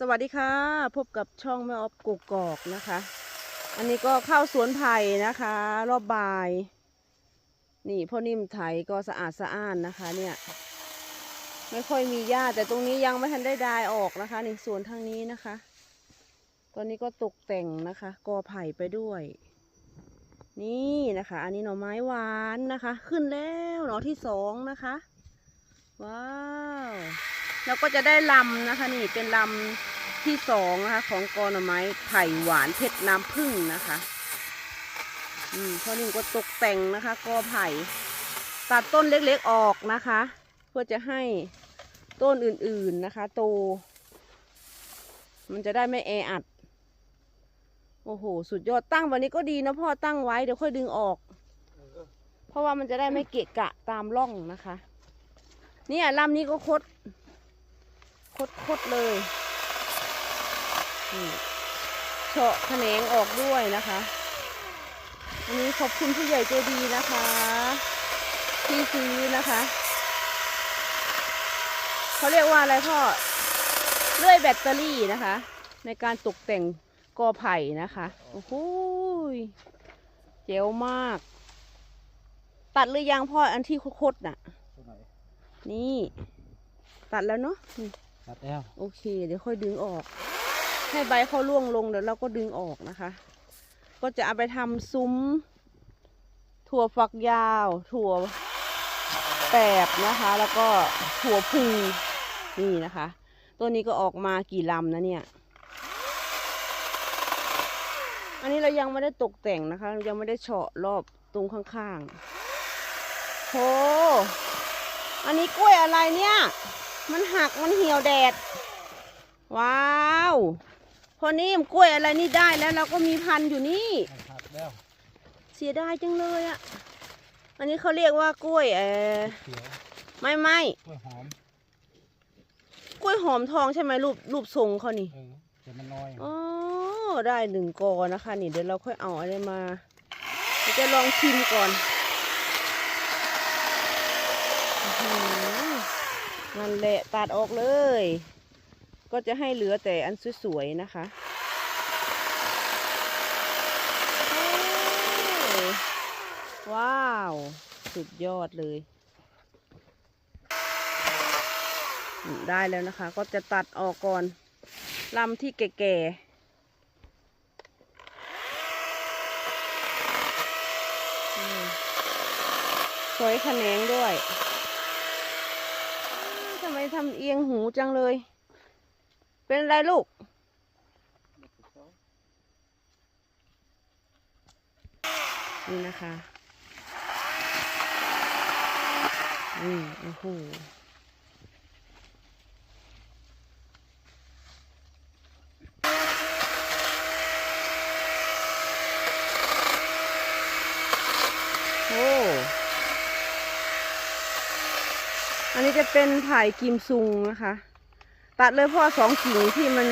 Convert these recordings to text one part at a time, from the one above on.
สวัสดีค่ะ พบกับช่องแม่ออฟกกอกนะคะ อันนี้ก็เข้าสวนไผ่นะคะ รอบบ่าย นี่พ่อนิ่มไถก็สะอาดสะอ้านนะคะเนี่ย ไม่ค่อยมีหญ้าแต่ตรงนี้ยังไม่ทันได้ดายออกนะคะในสวนทางนี้นะคะ ตอนนี้ก็ตกแต่งนะคะกอไผ่ไปด้วย นี่นะคะ อันนี้หน่อไม้หวานนะคะ ขึ้นแล้วหน่อที่สองนะคะ ว้าว แล้วก็จะได้ลำนะคะนี่เป็นลำที่สองนะคะของกอหน่อไม้ไผ่หวานเพชรน้ำผึ้งนะคะอืมพ่อนิ่มก็ตกแต่งนะคะกอไผ่ตัดต้นเล็กๆออกนะคะ เพื่อจะให้ต้นอื่นๆนะคะ โต มันจะได้ไม่แออัด โอ้โห สุดยอดตั้งวันนี้ก็ดีนะพ่อตั้งไว้เดี๋ยวค่อยดึงออก เพราะว่ามันจะได้ไม่เกะกะตามร่องนะคะ เนี่ยลำนี้ก็คด คดคดเลยนี่เฉาะแขนงออกด้วยนะคะอันนี้ขอบคุณผู้ใหญ่ใจดีนะคะ ที่ซื้อนะคะเขาเรียกว่าอะไรพ่อเลื่อยแบตเตอรี่นะคะ ในการตกแต่งกอไผ่นะคะโอ้โหยเจ๋วมาก ตัดหรือยังพ่ออันที่คดๆน่ะตัวไหนนี่ ตัดแล้วเนาะ ตัดแล้วโอเค เดี๋ยวค่อยดึงออก ให้ใบเขาร่วงลงเดี๋ยวเราก็ดึงออกนะคะ ก็จะเอาไปทำซุ้ม ถั่วฝักยาว ถั่วแปบนะคะ แล้วก็ถั่วพูนี่นะคะ ตัวนี้ก็ออกมากี่ลำนะเนี่ย อันนี้เรายังไม่ได้ตกแต่งนะคะ ยังไม่ได้เฉาะรอบตรงข้างๆโหอันนี้กล้วยอะไรเนี่ย มันหักมันเหี่ยวแดด ว้าวพอนี่มกล้วยอะไรนี่ได้แล้วเราก็มีพันธุ์อยู่นี่มันหักแล้วเสียดายจังเลยอะอันนี้เขาเรียกว่ากล้วยเออเขียวไม่ไม่กล้วยหอมกล้วยหอมทองใช่ไหมรูปรูปทรงเขานี่เออแต่มันน้อยอ๋อได้หนึ่งกอนะคะ นี่เดี๋ยวเราค่อยเอาอะไรมาเดี๋ยวจะลองชิมก่อนอื้อหือ นั่นแหละตัดออกเลย ก็จะให้เหลือแต่อันสวยๆนะคะ ว้าว สุดยอดเลย ได้แล้วนะคะ ก็จะตัดออกก่อนลำที่แก่ๆสวยแขนงด้วยำไมทำเอียงหูจังเลย เป็นไรลูก นี่นะคะอืมโอ้โหโอ้ อันนี้จะเป็นไผ่กิมซุงนะคะ ตัดเลยพ่อสองกิ่งที่มัน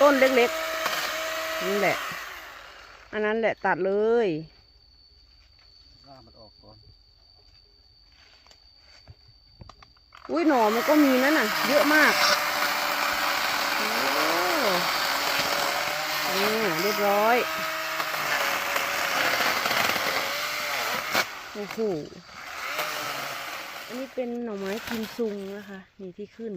ต้นเล็กๆนี่แหละ อันนั้นแหละตัดเลยล่ามันออกก่อน อุ้ยหน่อมันก็มีนั่นน่ะ เยอะมากโอ้อ่าเรียบร้อย โอ้โหอันนี้ เป็นหน่อไม้กิมซุงนะคะ นี่ที่ขึ้น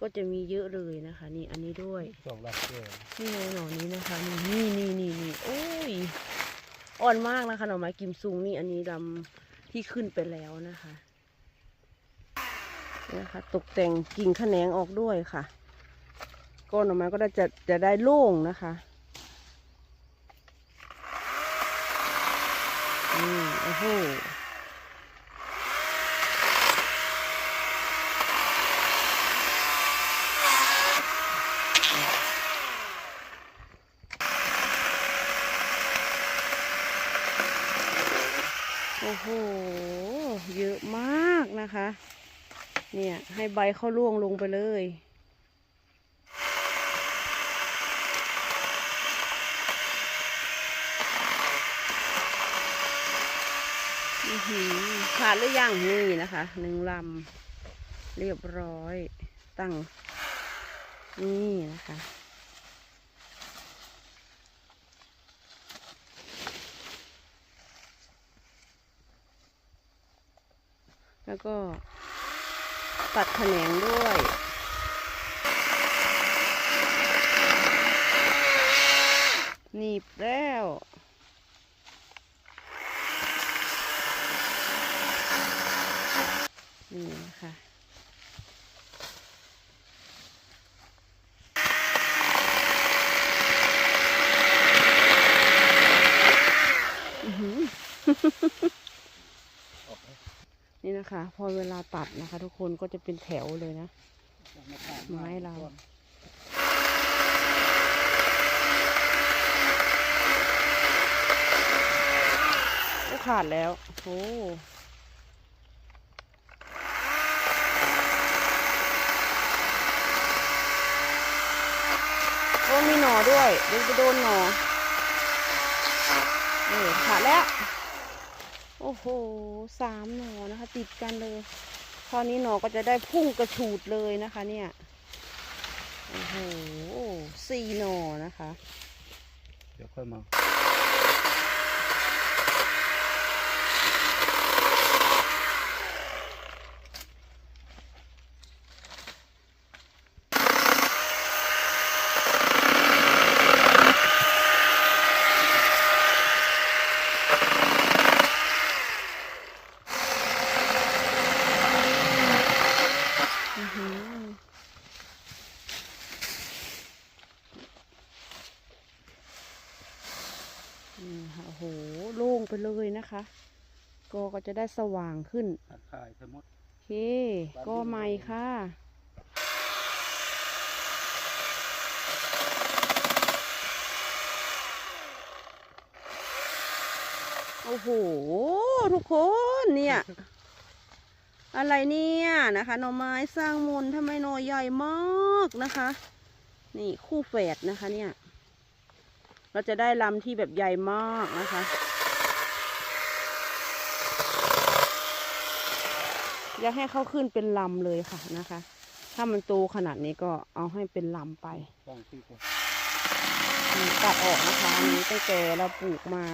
ก็จะมีเยอะเลยนะคะ นี่อันนี้ด้วยสองลักเดียวนี่ไงหน่อนี้นะคะนี่นี่นี่นี่โอ้ยอ่อนมากนะคะหน่อไม้กิมซุงนี่อันนี้ดำที่ขึ้นไปแล้วนะคะนี่นะคะ ตกแต่งกิ่งแขนงออกด้วยค่ะก้อนหน่อไม้ก็ได้จะจะได้โล่งนะคะอืมโอ้โห โอ้โห เยอะมากนะคะ เนี่ย ให้ใบเข้าร่วงลงไปเลยอือหือขาดหรือยังนี่นะคะ หนึ่งลำ เรียบร้อย ตั้ง นี่นะคะ แล้วก็ตัดแขนงด้วยหนีบแล้วนี่ค่ะ อื้อหือ ออกไหม นะคะ พอเวลาตัดนะคะ ทุกคนก็จะเป็นแถวเลยนะ ไม้เราก็ขาดแล้ว โอ้โอ้มีหนอด้วยเดี๋ยวจะโดนหนอเออขาดแล้ว โอ้โหสามหน่อนะคะ ติดกันเลยคราวนี้หน่อก็จะได้พุ่งกระฉูดเลยนะคะ เนี่ยโอ้โหสี่หน่อนะคะ เดี๋ยวค่อยมา อื้อหือนี่ค่ะโอ้โห โล่งไปเลย นะคะก็ก็จะได้สว่างขึ้นตัดขายทั้งหมดโอเคก็ใหม่ค่ะโอ้โห ทุกคนเนี่ย อะไรเนี่ยนะคะหน่อไม้สร้างมนต์ทำไมหน่อใหญ่มากนะคะ นี่คู่แฝดนะคะเนี่ย เราจะได้ลำที่แบบใหญ่มากนะคะ อยากให้เขาขึ้นเป็นลำเลยค่ะนะคะ ถ้ามันโตขนาดนี้ก็เอาให้เป็นลำไปตัดออกนะคะอันนี้ตั้งแต่เราปลูกมา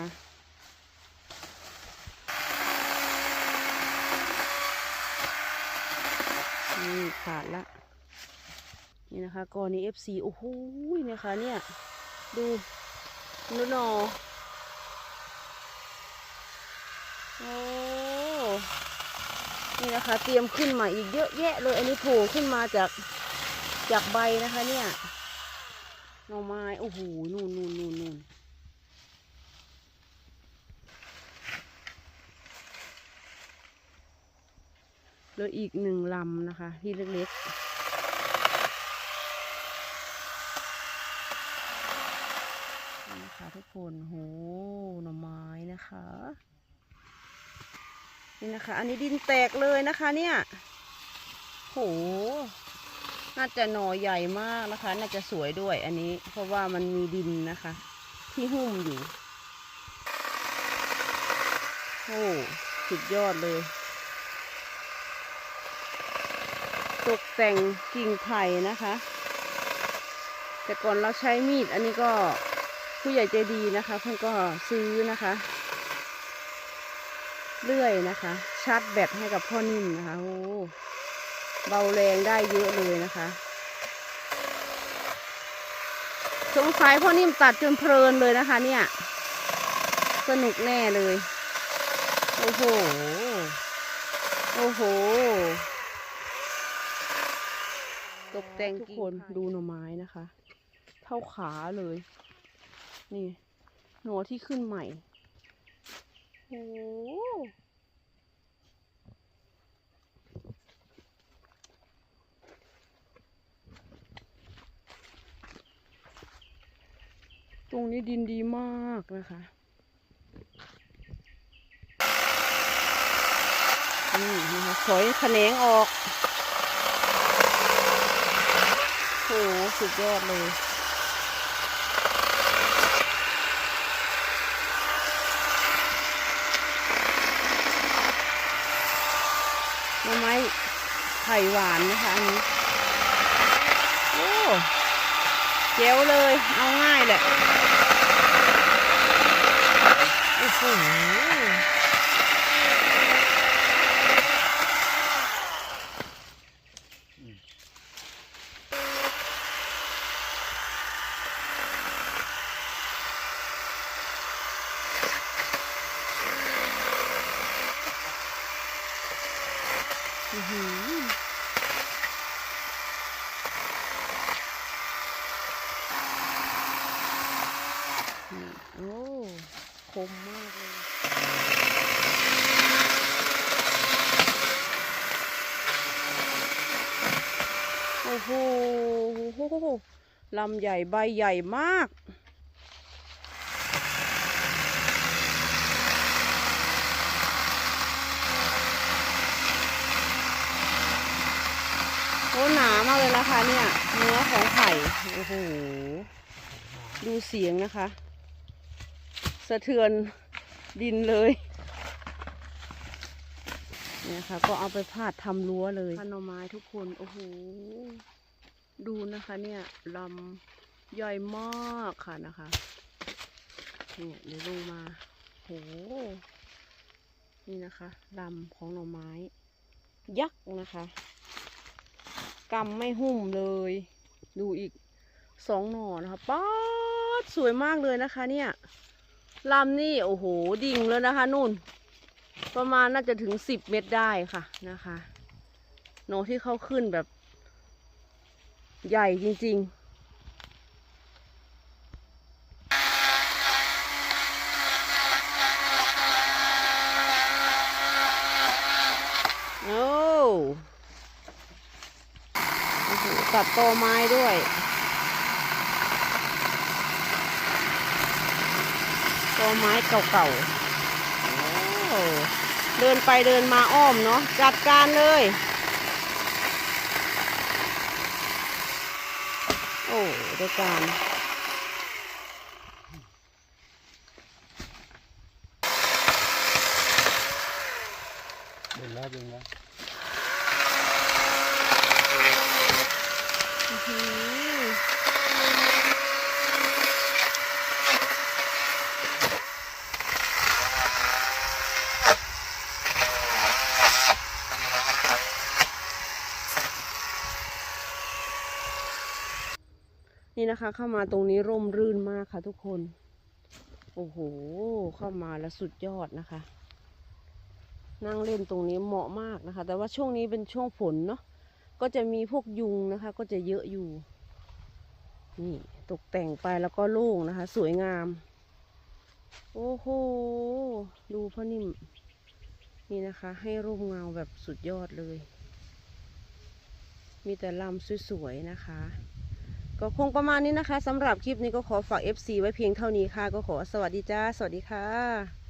นี่ขาดละ นี่นะคะกอนี้ FC โอ้โหนี่ค่ะเนี่ย ดูนูนอโอ้ นี่นะคะ เตรียมขึ้นมาอีกเยอะแยะเลย อันนี้โผล่ขึ้นมาจากจากใบนะคะ เนี่ยหน่อไม้โอ้โหนู่นนู่นนู่นนู่นเหลืออีกหนึ่งลำนะคะ ที่เล็กๆนี่นะคะทุกคนโหหน่อไม้นะคะ นี่นะคะ อันนี้ดินแตกเลยนะคะเนี่ย โห น่าจะหน่อใหญ่มากนะคะ น่าจะสวยด้วยอันนี้ เพราะว่ามันมีดินนะคะ ที่หุ้มอยู่ โอ้สุดยอดเลย ตกแต่งกิ่งไผ่นะคะ แต่ก่อนเราใช้มีด อันนี้ก็ผู้ใหญ่ใจดีนะคะเพื่อนก็ซื้อนะคะ เลื่อยนะคะ ชาร์จแบตให้กับพ่อนิ่มนะคะโอ้เบาแรงได้เยอะเลยนะคะ สงสัยพ่อนิ่มตัดจนเพลินเลยนะคะ เนี่ย สนุกแน่เลย โอ้โห โอ้โห ตกแต่งทุกคนดูหน่อไม้นะคะ เท่าขาเลย นี่ หน่อที่ขึ้นใหม่ โหตรงนี้ดินดีมากนะคะนี่นะคะถอยแขนงออก โห สุดยอดเลย หน่อไม้ไผ่หวานนะคะอันนี้เจ๋วเลย เอาง่ายแหละโอ้โหอื้อหือนี่โอ้ ค มมากเลยโอ้โหลำใหญ่ใบใหญ่มาก โอ้หนามากเลยนะคะเนี่ย เนื้อของไผ่โอ้โห ดูเสียงนะคะ สะเทือนดินเลยเนี่ยค่ะ ก็เอาไปพาดทำรั้วเลยพันหน่อไม้ทุกคน โอ้โห ดูนะคะเนี่ยลำใหญ่มากค่ะนะคะเนี่ยเดี๋ยวลงมาโห นี่นะคะลำของหน่อไม้ ยักษ์นะคะกำไม่หุ่มเลย ดูอีกสองหน่อนะคะป๊าดสวยมากเลยนะคะเนี่ย ลำนี่โอ้โหดิ่งเลยนะคะนุ่น ประมาณน่าจะถึงสิบเมตรได้ค่ะนะคะหน่อที่เขาขึ้นแบบ ใหญ่จริง ๆโอ้โอ้ตัดตอไม้ด้วย อไม้เก่าๆเดินไปเดินมาอ้อมเนาะจัดการเลย โอ้เดียการ เดินแล้วเดินแล้ว อื้อหือ นี่ะคะ เข้ามาตรงนี้ร่มรื่นมากค่ะทุกคน โอ้โห เข้ามาแล้วสุดยอดนะคะ นั่งเล่นตรงนี้เหมาะมากนะคะ แต่ว่าช่วงนี้เป็นช่วงฝนเนาะ ก็จะมีพวกยุงนะคะ ก็จะเยอะอยู่ นี่ตกแต่งไปแล้วก็โล่งนะคะ สวยงาม โอ้โห ดูพ่อนิ่ม นี่นะคะ ให้ร่มเงาแบบสุดยอดเลย มีแต่ลำสวยๆนะคะ ก็คงประมาณนี้นะคะสำหรับคลิปนี้ก็ขอฝาก FC ไว้เพียงเท่านี้ค่ะ ก็ขอสวัสดีจ้า สวัสดีค่ะ